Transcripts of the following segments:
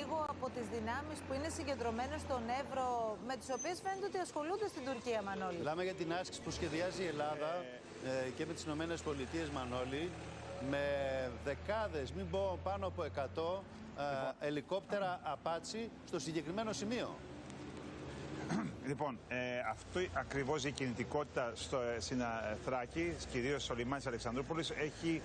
λίγο από τις δυνάμεις που είναι συγκεντρωμένες στον Εύρο, με τις οποίες φαίνεται ότι ασχολούνται στην Τουρκία, Μανώλη. Μιλάμε για την άσκηση που σχεδιάζει η Ελλάδα ε, και με τις Ηνωμένες Πολιτείες Μανώλη με δεκάδες, μην πω πάνω από 100 ε, ελικόπτερα απάτσι στο συγκεκριμένο σημείο. Λοιπόν, ε, αυτό ακριβώς η κινητικότητα στο, ε, στην ε, Θράκη, κυρίως στο λιμάνι της Αλεξανδρούπολης, έχει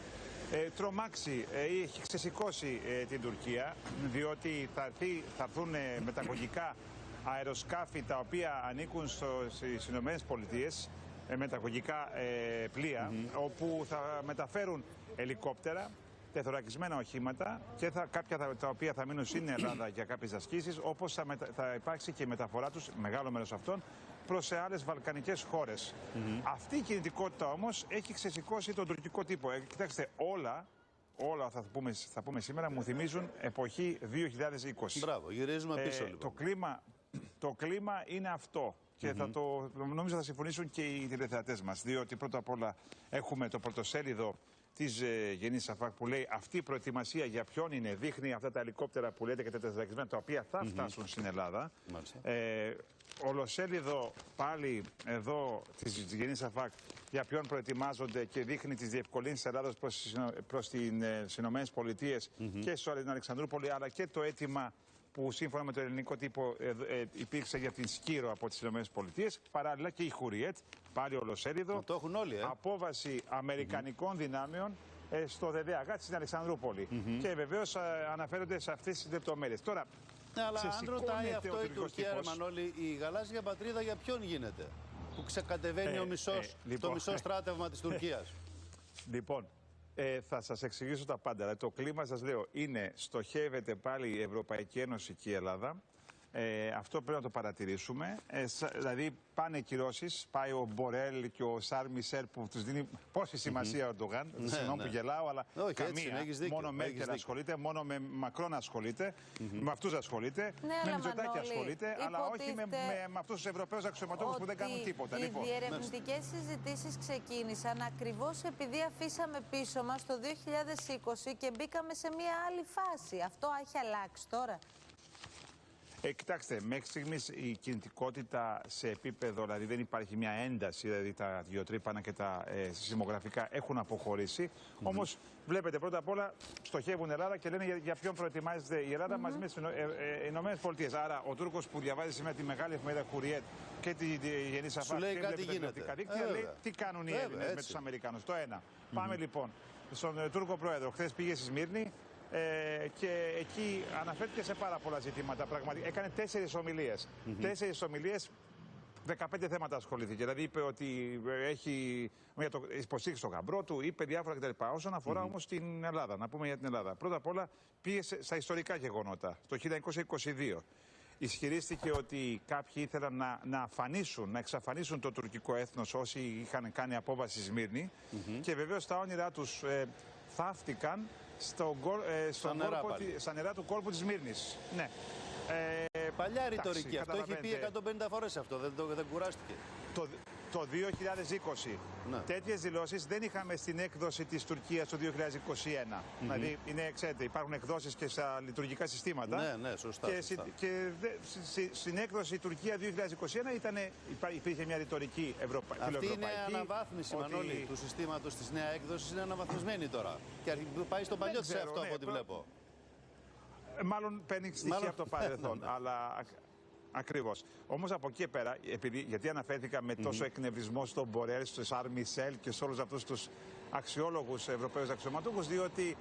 ε, τρομάξει ε, ή έχει ξεσηκώσει ε, την Τουρκία, διότι θα, έρθει, θα έρθουν ε, μεταγωγικά αεροσκάφη τα οποία ανήκουν στο, στις Ηνωμένες Πολιτείες, ε, μεταγωγικά ε, πλοία, όπου θα μεταφέρουν ελικόπτερα, τεθωρακισμένα οχήματα και θα, κάποια τα, τα οποία θα μείνουν στην Ελλάδα για κάποιες ασκήσεις, όπως θα, μετα- θα υπάρξει και η μεταφορά τους, μεγάλο μέρος αυτών, προς σε άλλες βαλκανικές χώρες. Αυτή η κινητικότητα όμως έχει ξεσηκώσει τον τουρκικό τύπο. Ε, κοιτάξτε, όλα, όλα θα πούμε, θα πούμε σήμερα μου θυμίζουν εποχή 2020. Μπράβο, γυρίζουμε πίσω Ε, λοιπόν. το, κλίμα, το κλίμα είναι αυτό. Και θα το, νομίζω θα συμφωνήσουν και οι τηλεθεατές μας. Διότι πρώτα απ' όλα έχουμε το πρωτοσέλιδο της ε, Γενής Σαφάκ που λέει αυτή η προετοιμασία για ποιον είναι. Δείχνει αυτά τα ελικόπτερα που λέτε και τα τετραγισμένα τα οποία θα φτάσουν στην Ελλάδα. Μάλιστα. Ε, ολοσέλιδο πάλι εδώ της Γενής Σαφάκ για ποιον προετοιμάζονται και δείχνει τις διευκολύνσεις της Ελλάδας προς, τις Ηνω- προς την, ε, τις Ηνωμένες Πολιτείες και στο την Αλεξανδρούπολη αλλά και το αίτημα που σύμφωνα με το ελληνικό τύπο ε, ε, υπήρξε για την Σκύρο από τις Ηνωμένες Πολιτείες παράλληλα και η Χουριέτ, πάλι ολοσέλιδο Το έχουν όλοι, ε. απόβαση αμερικανικών δυνάμεων ε, στο ΔΔΑΓ στην αλεξανδρουπολη Και βεβαίως αναφέρονται σε αυτές τις λεπτομέρειες. Τώρα, Ναι, αλλά αν ξεσηκώνεται ρωτάει ο αυτό η τουρκικός Τουρκία, ρε τύπος. Μανώλη, η γαλάζια πατρίδα για ποιον γίνεται. Που ξεκατεβαίνει Ε, ο μισός, ε, το λοιπόν. μισό στράτευμα της Τουρκίας; Λοιπόν, ε, θα σας εξηγήσω τα πάντα. Δηλαδή, το κλίμα σας λέω είναι στοχεύεται πάλι η Ευρωπαϊκή Ένωση και η Ελλάδα. Ε, αυτό πρέπει να το παρατηρήσουμε. Ε, σα- δηλαδή πάνε κυρώσεις, πάει ο Μπορέλ και ο Σαρ Μισελ που τους δίνει πόση σημασία ο Ερντογάν. Συγγνώμη ναι. που γελάω, αλλά Όχι, έτσι καμία. είναι, έχεις δίκιο, μόνο με έχεις Μέρκελ δίκιο. ασχολείται, μόνο με Μακρόν ασχολείται, με αυτούς ασχολείται, Ναι, με αλλά, Μητσοτάκη Μανώλη, ασχολείται, αλλά όχι με, υποτίθεται με, με αυτούς τους Ευρωπαίους αξιωματούχους που δεν κάνουν τίποτα. Οι Λοιπόν, διερευνητικές συζητήσεις ξεκίνησαν ακριβώς επειδή αφήσαμε πίσω μας το 2020 και μπήκαμε σε μια άλλη φάση. Αυτό έχει αλλάξει τώρα; Ε, κοιτάξτε, μέχρι στιγμής η κινητικότητα σε επίπεδο, δηλαδή δεν υπάρχει μια ένταση, δηλαδή τα γεωτρύπανα και τα ε, σεισμογραφικά έχουν αποχωρήσει. Όμως, βλέπετε πρώτα απ' όλα στοχεύουν Ελλάδα και λένε για, για ποιον προετοιμάζεται η Ελλάδα μαζί με τις Ηνωμένες Πολιτείες. Άρα, ο Τούρκος που διαβάζει σήμερα τη μεγάλη εφημερίδα Κουριέτ και τη, τη Γενή Σαφάκ λέει και κάτι βλέπει τα γίνεται. τηλεοπτικά Ε, δίκτυα, λέει βέβαια. τι κάνουν οι Βέβαια, Έλληνες με έτσι. τους Αμερικανού. Το ένα. Πάμε λοιπόν στον ε, Τούρκο Πρόεδρο. Χθες πήγε στη Σμύρνη ε, και εκεί αναφέρθηκε σε πάρα πολλά ζητήματα. Πραγματικά έκανε τέσσερις ομιλίες. Τέσσερις ομιλίες 15 θέματα ασχολήθηκε. Δηλαδή είπε ότι έχει για το υποστήριξη στο γαμπρό του, είπε διάφορα κτλ. Όσον αφορά όμως την Ελλάδα, να πούμε για την Ελλάδα. Πρώτα απ' όλα πήγε σε- στα ιστορικά γεγονότα, το 1922. Ισχυρίστηκε ότι κάποιοι ήθελαν να, να αφανίσουν, να εξαφανίσουν το τουρκικό έθνος όσοι είχαν κάνει απόβαση στη Σμύρνη και βεβαίως τα όνειρά τους ε, θαύτηκαν στο, γκολ- ε, στον νερά κόλπο πάλι. τη- στα νερά του κόλπου της Σμύρνης. Ναι. Ε, Παλιά εντάξει, ρητορική. Αυτό έχει πει καταλαβαίνετε. 150 φορές αυτό. Δεν, το, δεν κουράστηκε. Το, το 2020 Ναι. τέτοιες δηλώσεις δεν είχαμε στην έκδοση της Τουρκίας το 2021. Δηλαδή, είναι, ξέρετε, υπάρχουν εκδόσεις και στα λειτουργικά συστήματα. Ναι, ναι, σωστά, Και, σωστά. συ- και δε- συ- συ- στην έκδοση Τουρκία 2021 ήτανε, υπά- υπήρχε μια ρητορική Ευρωπα... Αυτή είναι φιλοευρωπαϊκή, αναβάθμιση, ότι- Μανώλη, του συστήματος της νέας έκδοσης. Είναι αναβαθμισμένη τώρα. Και αρχι- πάει στο παλιό της ξέρω, αυτό ναι, από ό,τι προ- βλέπω. Ε, Μάλλον παίρνει στοιχεία Μάλλον- από το παρελθόν. αλλά ακ- Ακριβώς. Όμως από εκεί και πέρα, επειδή, γιατί αναφέρθηκα με τόσο εκνευρισμό στον Μπορέλ, στους Σαρ Μισελ και σε όλους αυτούς τους αξιόλογους Ευρωπαίους αξιωματούχους, διότι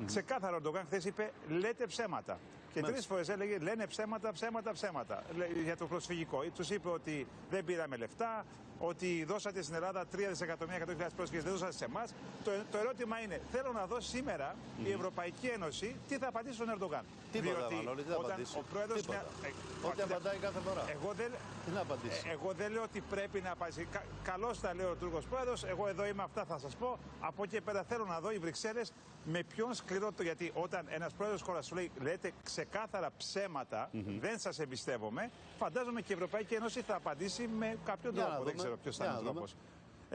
ε, ξεκάθαρα ο Ερντογάν χθες είπε: Λέτε ψέματα. Και τρεις Μάλιστα. φορές έλεγε: Λένε ψέματα, ψέματα, ψέματα. Λέ- Για το προσφυγικό. Τους είπε ότι δεν πήραμε λεφτά, ότι δώσατε στην Ελλάδα 3 δισεκατομμύρια 100.000 πρόσφυγες, δεν δώσατε σε εμάς. Το, το ερώτημα είναι: Θέλω να δω σήμερα η Ευρωπαϊκή Ένωση τι θα απαντήσει στον Ερντογάν. Τίποτα, Διότι Μανώλη, τι θα όταν απαντήσει. ο πρόεδρος Τίποτα. μια- ε, Ό,τι κοίτα, απαντάει κάθε φορά. Εγώ δεν, Τι να απαντήσει. ε, εγώ δεν λέω ότι πρέπει να απαντήσει. Κα, Καλώς τα λέει ο Τούρκος πρόεδρος. Εγώ εδώ είμαι, αυτά θα σας πω. Από εκεί και πέρα θέλω να δω οι Βρυξέλλες με ποιον σκληρό το. Γιατί όταν ένας πρόεδρος χώρας σου λέει λέτε ξεκάθαρα ψέματα, δεν σας εμπιστεύομαι, φαντάζομαι και η Ευρωπαϊκή Ένωση θα απαντήσει με κάποιον Για να τρόπο. Δεν δούμε. ξέρω ποιος θα Για είναι ο να δούμε. τρόπος.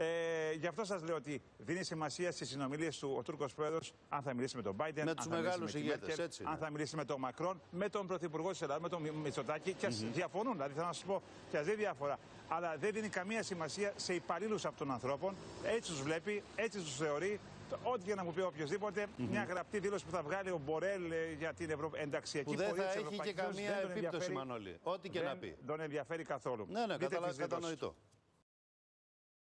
Ε, γι' αυτό σας λέω ότι δίνει σημασία στις συνομιλίες του ο Τούρκος πρόεδρος, αν θα μιλήσει με τον Biden, Με αν τους θα μιλήσει μεγάλους τη ηγέτες, Μέρκελ, έτσι αν είναι. θα μιλήσει με τον Μακρόν, με τον πρωθυπουργό της Ελλάδας, με τον Μητσοτάκη. Και ας διαφωνούν, δηλαδή θέλω να σας πω, και ας δεν διάφορα. Αλλά δεν δίνει καμία σημασία σε υπαλλήλους αυτών των ανθρώπων. Έτσι τους βλέπει, έτσι τους θεωρεί. Το- Ό,τι και να μου πει οποιοδήποτε, μια γραπτή δήλωση που θα βγάλει ο Μπορέλ ε, για την Ευρω... ενταξιακή Που δεν πορεία θα της έχει και Ευρωπαϊκής Ένωσης καμία δεν τον επίπτωση, ενδιαφέρει. Μανώλη. Ό,τι και να Δεν πει. τον ενδιαφέρει καθόλου. Ναι, ναι, Δείτε καταλα- τις δηλώσεις του. κατανοητό.